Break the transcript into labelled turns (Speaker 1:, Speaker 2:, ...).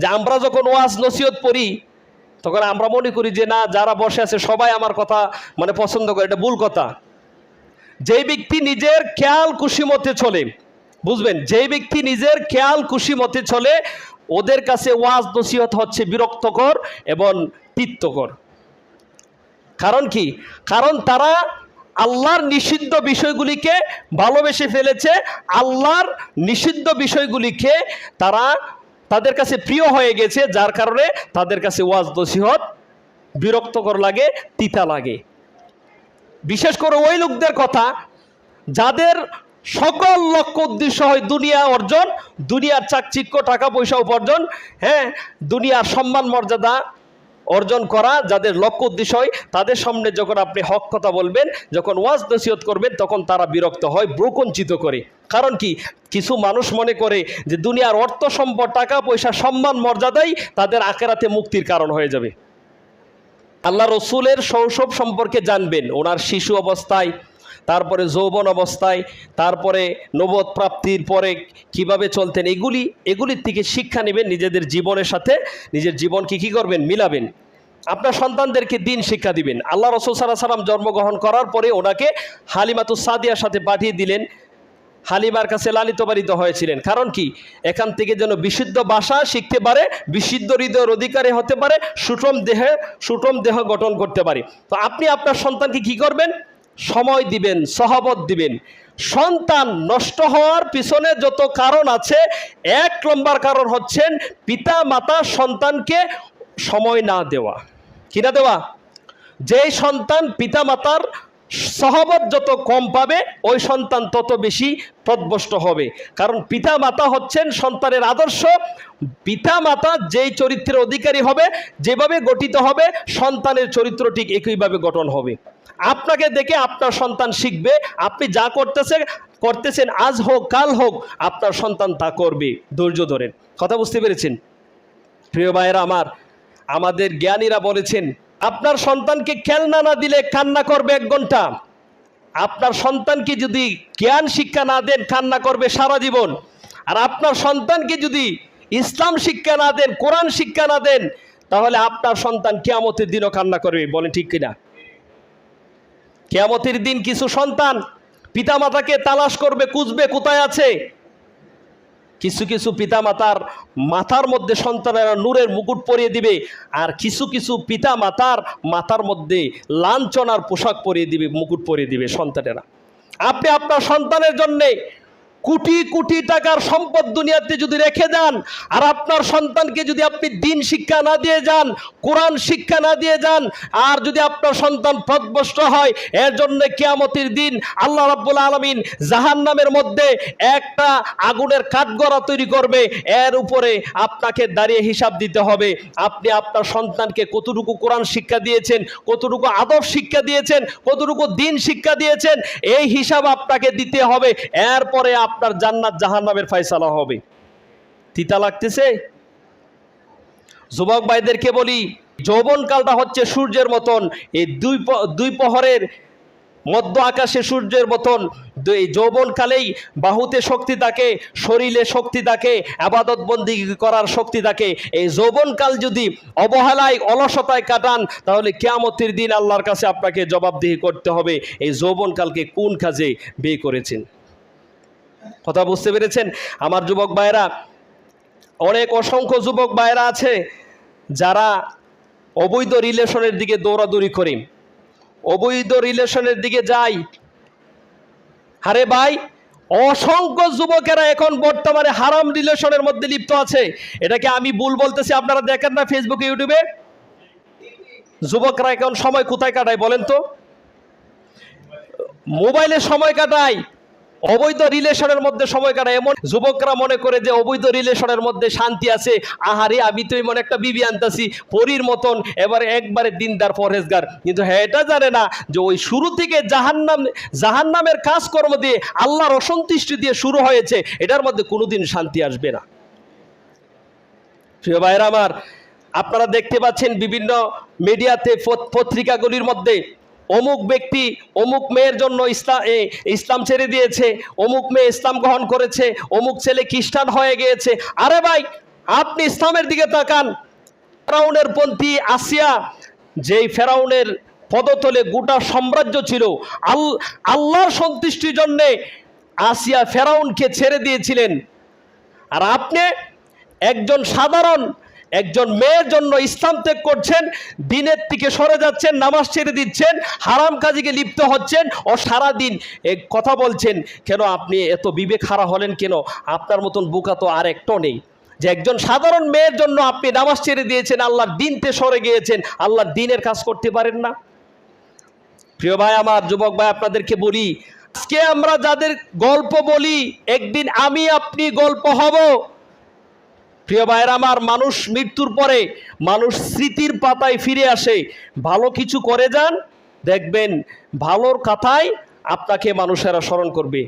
Speaker 1: যে আমরা যখন ওয়াজ নসিহত পড়ি, তখন আমরা মনে করি যে না, যারা বসে আছে সবাই আমার কথা মানে পছন্দ করে, এটা ভুল কথা। যেই ব্যক্তি নিজের খেয়াল খুশি মতে চলে, বুঝবেন, যেই ব্যক্তি নিজের খেয়াল খুশি মতে চলে, ওদের কাছে ওয়াজ নসিহত হচ্ছে বিরক্তকর এবং তিত্তকর কারণ কি? কারণ তারা আল্লাহর নিষিদ্ধ বিষয়গুলিকে ভালোবেসে ফেলেছে, আল্লাহর নিষিদ্ধ বিষয়গুলিকে তারা তাদের কাছে প্রিয় হয়ে গেছে, যার কারণে তাদের কাছে ওয়াজ নসিহত, বিরক্তকর লাগে, তিতা লাগে। বিশেষ করে ওই লোকদের কথা যাদের সকল লক্ষ্য উদ্দেশ্য হয় দুনিয়া অর্জন, দুনিয়ার চাকচিক্য, টাকা পয়সা উপার্জন হ্যাঁ দুনিয়ার সম্মান, মর্যাদা অর্জন করা, যাদের লক্ষ্য উদ্দেশ্য তাদের সামনে যখন আপনি হক কথা বলবেন, যখন ওয়াজ নসিহত করবেন, তখন তারা বিরক্ত হয় ব্রকঞ্চিত করে। কারণ কি? কিছু মানুষ মনে করে যে, দুনিয়ার অর্থ সম্পদ, টাকা, পয়সা, সম্মান, মর্যাদাই তাদের আকেরাতে মুক্তির কারণ হয়ে যাবে। আল্লাহ রসুলের শৈশব সম্পর্কে জানবেন, ওনার শিশু অবস্থায় তারপরে যৌবন অবস্থায়, তারপরে নবদ প্রাপ্তির পরে কীভাবে চলতেন, এগুলি, এগুলির থেকে শিক্ষা নেবেন নিজেদের জীবনের সাথে, নিজের জীবনকে কী করবেন, মিলাবেন। আপনার সন্তানদেরকে দিন শিক্ষা দিবেন। আল্লাহ রসুল সাল্লাহ সাল্লাম জন্মগ্রহণ করার পরে ওনাকে হালিমাতুস সাদিয়ার সাথে পাঠিয়ে দিলেন। হালিমার কাছে লালিত পালিত হয়েছিলেন। কারণ কি? এখান থেকে যেন বিশুদ্ধ ভাষা শিখতে পারে, বিশুদ্ধ হৃদয়ের অধিকারী হতে পারে, সুষম দেহে, সুষম দেহ গঠন করতে পারে। তো আপনি আপনার সন্তানকে কি করবেন? সময় দিবেন, সহবত দিবেন। সন্তান নষ্ট হওয়ার পিছনে যত কারণ আছে, এক নম্বর কারণ হচ্ছেন পিতা মাতা সন্তানকে সময় না দেওয়া। কি না দেওয়া? যেই সন্তান পিতামাতার সহবত যত কম পাবে, ওই সন্তান তত বেশি প্রদ্বষ্ট হবে। কারণ পিতা মাতা হচ্ছেন সন্তানের আদর্শ। পিতা মাতা যেই চরিত্রের অধিকারী হবে, যেভাবে গঠিত হবে, সন্তানের চরিত্র ঠিক একইভাবে গঠন হবে। আপনাকে দেখে আপনার সন্তান শিখবে। আপনি যা করতেছে করতেছেন আজ হোক, কাল হোক, আপনার সন্তান তা করবে। ধৈর্য ধরেন। কথা বুঝতে পেরেছেন? প্রিয় ভাইয়েরা আমার, আমাদের জ্ঞানীরা বলেছেন, আপনার সন্তানকে খেলনা না দিলে কান্না করবে এক ঘণ্টা। আপনার সন্তানকে যদি জ্ঞান শিক্ষা না দেন, কান্না করবে সারা জীবন। আর আপনার সন্তানকে যদি ইসলাম শিক্ষা না দেন, কোরআন শিক্ষা না দেন, তাহলে আপনার সন্তান কেয়ামতের দিনও কান্না করবে। বলেন ঠিক কিনা? কেয়ামতের দিন কিছু সন্তান পিতামাতাকে তালাশ করবে, খুঁজবে কোথায় আছে। কিছু কিছু পিতামাতার মাথার মধ্যে সন্তানেরা নূরের মুকুট পরিয়ে দিবে আর কিছু কিছু পিতামাতার মাথার মধ্যে লাঞ্ছনার পোশাক পরিয়ে দিবে, মুকুট পরিয়ে দিবে সন্তানেরা। আপনি আপনার সন্তানের জন্যে কোটি কোটি টাকার সম্পদ দুনিয়াতে যদি রেখে যান আর আপনার সন্তানকে যদি আপনি দিন শিক্ষা না দিয়ে যান, কোরআন শিক্ষা না দিয়ে যান, আর যদি আপনার সন্তান পথভ্রষ্ট হয়, এর জন্য কেয়ামতির দিন আল্লাহ রাব্বুল আলমিন জাহান নামের মধ্যে একটা আগুনের কাঠগড়া তৈরি করবে। এর উপরে আপনাকে দাঁড়িয়ে হিসাব দিতে হবে। আপনি আপনার সন্তানকে কতটুকু কোরআন শিক্ষা দিয়েছেন, কতটুকু আদব শিক্ষা দিয়েছেন, কতটুকু দিন শিক্ষা দিয়েছেন, এই হিসাব আপনাকে দিতে হবে। এরপরে আপনার জান্নাত জাহান্নামের ফয়সালা হবে। তিতা লাগতেছে? যুবক ভাইদেরকে বলি, যৌবনকালটা হচ্ছে সূর্যের মতন, এই দুই দুই প্রহরের মধ্য আকাশে সূর্যের মতন। এই যৌবনকালেই বাহুতে শক্তি থাকে, শরীরে শক্তি থাকে, আবাদত বন্দি করার শক্তি থাকে। এই যৌবনকাল যদি অবহেলায়, অলসতায় কাটান, তাহলে কেয়ামতের দিন আল্লাহর কাছে আপনাকে জবাবদিহি করতে হবে, এই যৌবনকালকে কোন কাজে বিয়ে করেছেন? কথা বুঝতে পেরেছেন? আমার যুবক ভাইয়েরা, অনেক অসংখ্য যুবক ভাইয়েরা আছে যারা অবৈধ রিলেশনের দিকে দৌড়াদৌড়ি করে। অবৈধ রিলেশনের দিকে যায় আরে ভাই, অসংখ্য যুবকেরা এখন বর্তমানে হারাম রিলেশনের মধ্যে লিপ্ত আছে। এটাকে আমি ভুল বলতেছি, আপনারা দেখেন না ফেসবুকে ইউটিউবে যুবকরা এখন সময় কোথায় কাটায় বলেন তো? মোবাইলে সময় কাটায়। অবৈধ রিলেশনের মধ্যে সময় কাটায়। এমন যুবকরা মনে করে যে অবৈধ রিলেশনের মধ্যে শান্তি আছে। আহারে, আমি তো এমন একটা বিবি আনতাছি, পরীর মতন, এবারে একবারে দিনদার পরহেজগার। কিন্তু হ্যাঁ এটা জানে না যে ওই শুরু থেকে জাহান্নাম, জাহান্নামের কাজকর্ম দিয়ে আল্লাহর অসন্তুষ্টি দিয়ে শুরু হয়েছে, এটার মধ্যে কোনোদিন শান্তি আসবে না। প্রিয় ভাইরা আমার, আপনারা দেখতে পাচ্ছেন বিভিন্ন মিডিয়াতে পত- পত্রিকাগুলির মধ্যে অমুক ব্যক্তি অমুক মেয়ের জন্য ইসলাম ইসলাম ছেড়ে দিয়েছে, অমুক মেয়ে ইসলাম গ্রহণ করেছে, অমুক ছেলে খ্রিস্টান হয়ে গিয়েছে। আরে ভাই, আপনি ইসলামের দিকে তাকান। ফেরাউনের পন্থী আসিয়া, যেই ফেরাউনের পদতলে গোটা সাম্রাজ্য ছিল, আল, আল্লাহর সন্তুষ্টির জন্যে আসিয়া ফেরাউনকে ছেড়ে দিয়েছিলেন। আর আপনি একজন সাধারণ একজন মেয়ের জন্য ইসলাম ত্যাগ করছেন, দিনের থেকে সরে যাচ্ছেন, নামাজ ছেড়ে দিচ্ছেন, হারাম কাজে লিপ্ত হচ্ছেন ও সারাদিন কথা বলছেন, কেন আপনি এত বিবেক হারা হলেন কেন? আপনার মতন বোকা তো আর একটাও নেই। যে একজন সাধারণ মেয়ের জন্য আপনি নামাজ ছেড়ে দিয়েছেন, আল্লাহর দিনতে সরে গিয়েছেন, আল্লাহর দিনের কাজ করতে পারেন না। প্রিয় ভাই, আমার যুবক ভাই, আপনাদেরকে বলি, আজকে আমরা যাদের গল্প বলি, একদিন আমি আপনি গল্প হব। প্রিয় ভাইয়ের, আমার মানুষ মৃত্যুর পরে, মানুষ স্মৃতির পাতায় ফিরে আসে। ভালো কিছু করে যান, দেখবেন ভালোর কথায় আপনাকে মানুষেরা স্মরণ করবে।